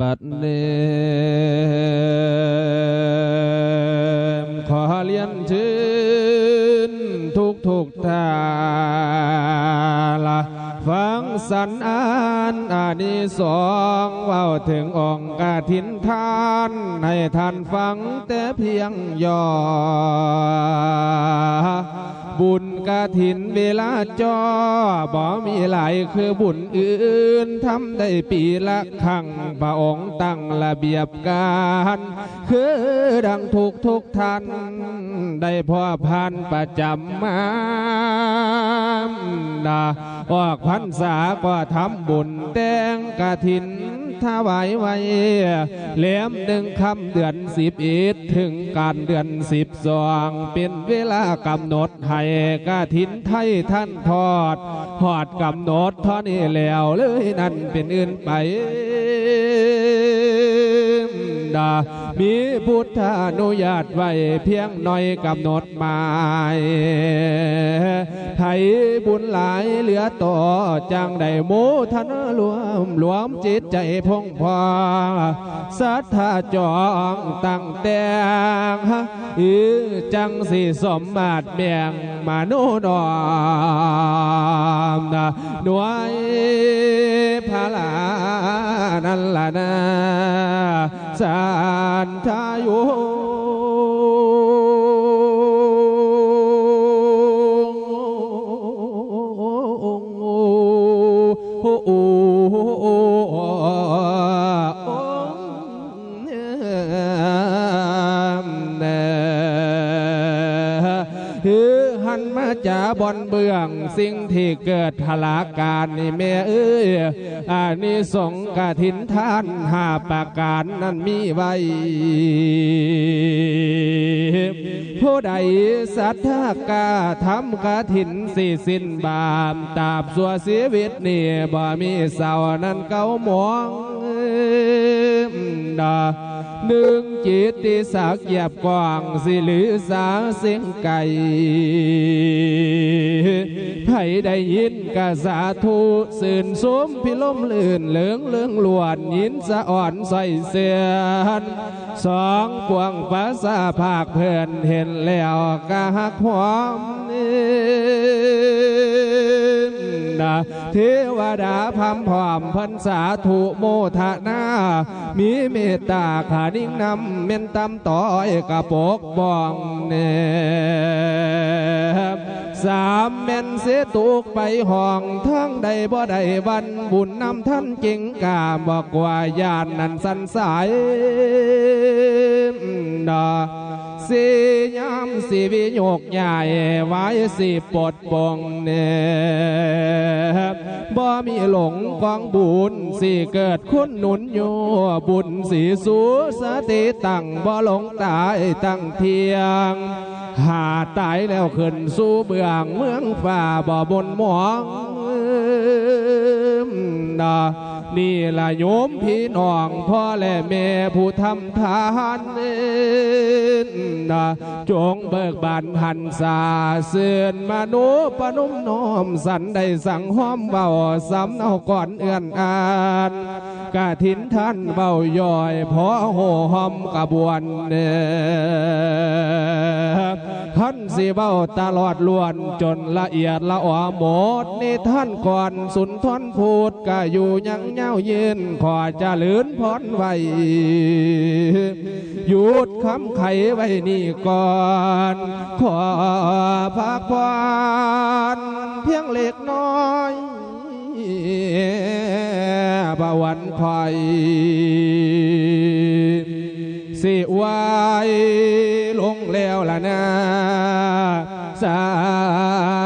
บัดเนมขอเลียนชื่นทุกทุกๆทาละฟังสันอานอานิสงเว้าถึงองค์กาถินทาน ให้ท่านฟังแต่เพียงย่อ บุญกาถินเวลาจอบ่มีหลายคือบุญอื่นทำได้ปีละครั้งพระองค์ตั้งระเบียบการคือดังทุกทุกท่านได้พ่อพันประจำมา ดาออกพรรษาก็ทำบุญแต่งกาถินถวายไว้แหลมหนึ่งคำเดือนสิบเอ็ดถึงการเดือนสิบสองเป็นเวลากำหนดให้กาถินไทยท่านทอดหอดกำหนดท่านี้แล้วเลยนั่นเป็นอื่นไป ดา มีพุทธานุญาตไว้เพียงหน่อยกำหนดหมายไทยบุญหลายเหลือต่อจังได้โมทนารวมรวมจิตใจพงพอศรัทธาจองตั้งแต่งอือจังสิสมมาตรแบ่งมาโนดอมนะหน่วยพาลานั่นล่ะนะ สานทายุ บอนเบื้องสิ่งที่เกิดทลาการนี่แม่เอ้ยอานิสงส์กฐินท่านหาประการนั้นมีไว้ ผู้ใดสัทธากาทำกาถินสี่สิ้นบาปตาบสัวชีวิตนี่บ่มีเศร้านั้นเก้าหมองดาหนึ่งจิตติสักหยียบกว้างสิหรือสาเสียงไก่ ไผได้ยินกะสาธุสื่นสมพิลมลื่นเหลืองเลืองลวนยินสะอ่อนใส่เสียนสองปวงภาษาภาคเพื่อนเห็นแล้วกะหักหอมนะเทวดาพำพร้อมพันสาธุโมทนา มีเมตตาขานิ่งนำเม่นตำต่อยกระปกบองเน สามเม่นเสตุกไปห้องทั้งใดบ่ได้วันบุญนำท่านเก่งกาบอกว่าญาณนั้นสันสายดาสียามสีวิโยกใหญ่ไว้สีปดปองเน บ่มีหลงฟังบุญสีเกิดคุณหนุนโยบุญสีสูสติตั้งบ่หลงตายตั้งเทียง หาตายแล้วขึ้นสู่เบื้องเมืองฝ่าบ่บนหมองดา นี่ละโยมพี่น้องพ่อและแม่ผู้ทำทานนะจงเบิกบานหันสาเสื่อนมาโนปนุมน้อมสันได้สั่งห้อมเบาสำเอาก่อนเอื้อนอานกาถินท่านเบาย่อยพอโหหอมกระบวนเน ท่านสิเบาตลอดล้วนจนละเอียดละอ่อหมดนี่ท่านก่อนสุนทรพูดก็อยู่ยังเย้ายืนขอจะลืนพรไว้หยุดคำไขไว้นี่ก่อน ขอพักผ่อนเพียงเล็กน้อยบาวันค อยสิไว้ลงแล้วล่ะนะสา